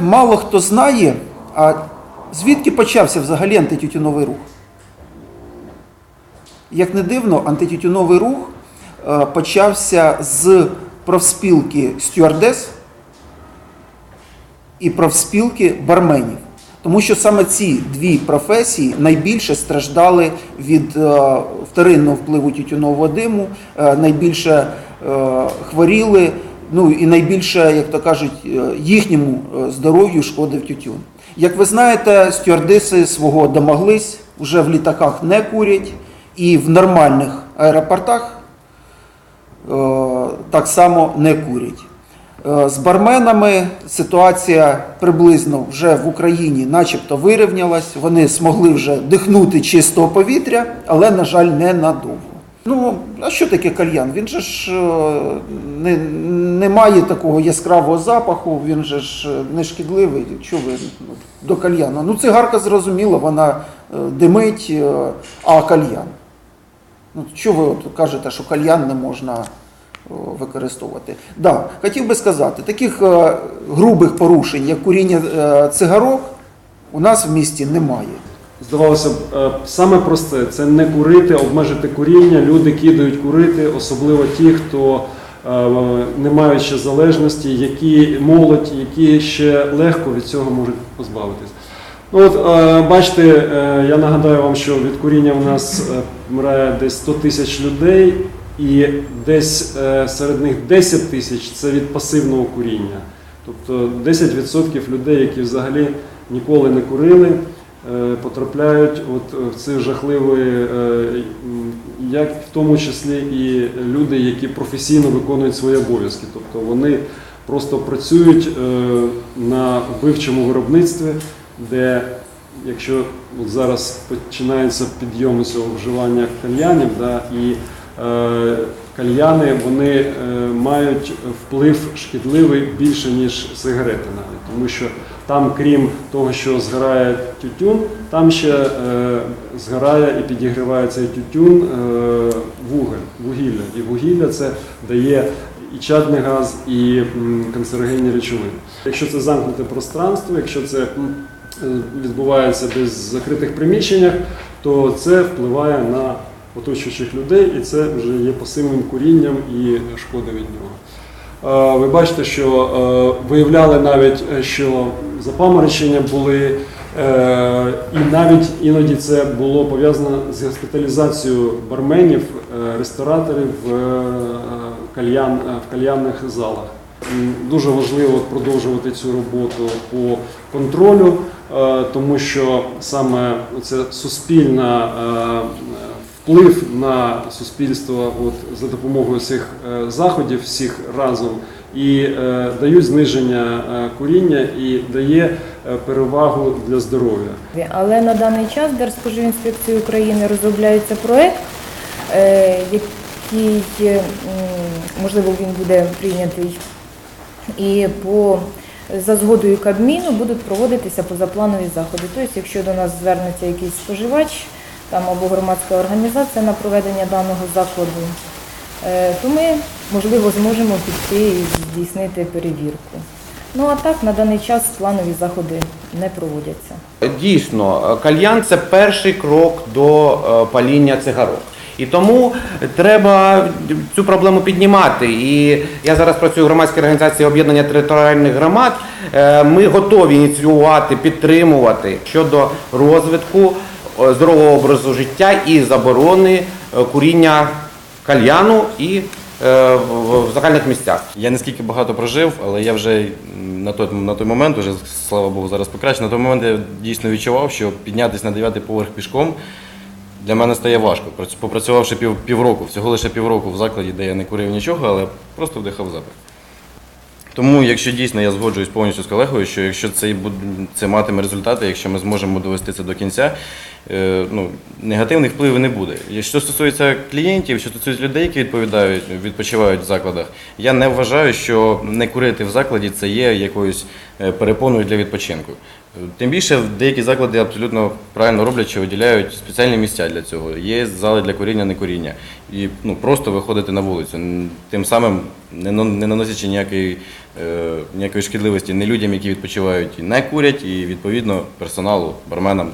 Мало хто знає, а звідки почався взагалі антитютюновий рух? Як не дивно, антитютюновий рух е, почався з профспілки стюардес і профспілки барменів. Тому що саме ці дві професії найбільше страждали від е, вторинного впливу тютюнового диму, е, найбільше хворіли, ну і найбільше, як то кажуть, е, їхньому е, здоров'ю шкодив тютюн. Як ви знаєте, стюардеси свого домоглись, вже в літаках не курять, і в нормальних аеропортах е, так само не курять. З барменами ситуація приблизно вже в Україні начебто вирівнялась. Вони змогли вже дихнути чистого повітря, але, на жаль, не надовго. Ну, а що таке кальян? Він же ж е, не, не має такого яскравого запаху, він же ж е, не шкідливий. Що ви ну, до кальяну? Ну, цигарка зрозуміло, вона е, димить, а кальян. Ну, що ви от кажете, що кальян не можна використовувати? Да, хотів би сказати, таких грубих порушень, як куріння цигарок, у нас в місті немає. Здавалося б, е, саме просте це не курити, обмежити куріння. Люди кидають курити, особливо ті, хто е, не мають ще залежності, які молодь, які ще легко від цього можуть позбавитись. Ну от е, бачите, я нагадаю вам, що від куріння в нас вмирає десь 100 тисяч людей, і десь серед них 10 тисяч це від пасивного куріння. Тобто 10% людей, які взагалі ніколи не курили, потрапляють от в ці жахливі, е, як в тому числі і люди, які професійно виконують свої обов'язки. Тобто вони просто працюють е, на вбивчому виробництві, де якщо от зараз починається підйом цього вживання кальянів, да, і е, кальяни вони е, мають вплив шкідливий більше, ніж сигарети навіть, тому що там, крім того, що згорає тютюн, там ще е, згорає і підігріває цей тютюн е, вуголь, вугілля. І вугілля це дає і чадний газ, і канцерогенні речовини. Якщо це замкнуте пространство, якщо це відбувається десь в закритих приміщеннях, то це впливає на оточуючих людей, і це вже є пасивним курінням і шкода від нього. Ви бачите, що виявляли навіть, е, що запаморочення були, е, і навіть іноді це було пов'язано з госпіталізацією барменів, е, рестораторів в, кальян, в кальянних залах. Дуже важливо продовжувати цю роботу по контролю, тому що саме це суспільна вплив на суспільство от, за допомогою цих е, заходів всіх разом і е, дають зниження е, куріння і дає е, перевагу для здоров'я. Але на даний час Держспоживінспекції України розробляється проект, е, який, можливо, він буде прийнятий і по за згодою Кабміну будуть проводитися позапланові заходи. Тобто, якщо до нас звернеться якийсь споживач там або громадська організація на проведення даного закладу, е, то ми, можливо, зможемо піти і здійснити перевірку. Ну а так на даний час планові заходи не проводяться. Дійсно, кальян це перший крок до е, паління цигарок. І тому треба цю проблему піднімати. І я зараз працюю в громадській організації об'єднання територіальних громад. Е, Ми готові ініціювати, підтримувати щодо розвитку здорового образу життя і заборони е, куріння кальяну і е, в загальних місцях. Я не скільки багато прожив, але я вже на той, на той момент, вже, слава Богу, зараз покраще, на той момент я дійсно відчував, що піднятися на дев'ятий поверх пішком для мене стає важко. Попрацювавши пів, півроку, всього лише півроку в закладі, де я не курив нічого, але просто вдихав запах. Тому, якщо дійсно я згоджуюсь повністю з колегою, що якщо це, це матиме результати, якщо ми зможемо довести це до кінця, е, ну, негативних впливів не буде. І Що стосується клієнтів, що стосується людей, які відповідають, відпочивають в закладах, я не вважаю, що не курити в закладі це є якоюсь е, перепоною для відпочинку. Тим більше деякі заклади абсолютно правильно роблять, що виділяють спеціальні місця для цього. Є зали для куріння, не куріння. І ну, просто виходити на вулицю, тим самим не, не наносячи ніякої, е, ніякої шкідливості ні людям, які відпочивають і не курять, і відповідно персоналу, барменам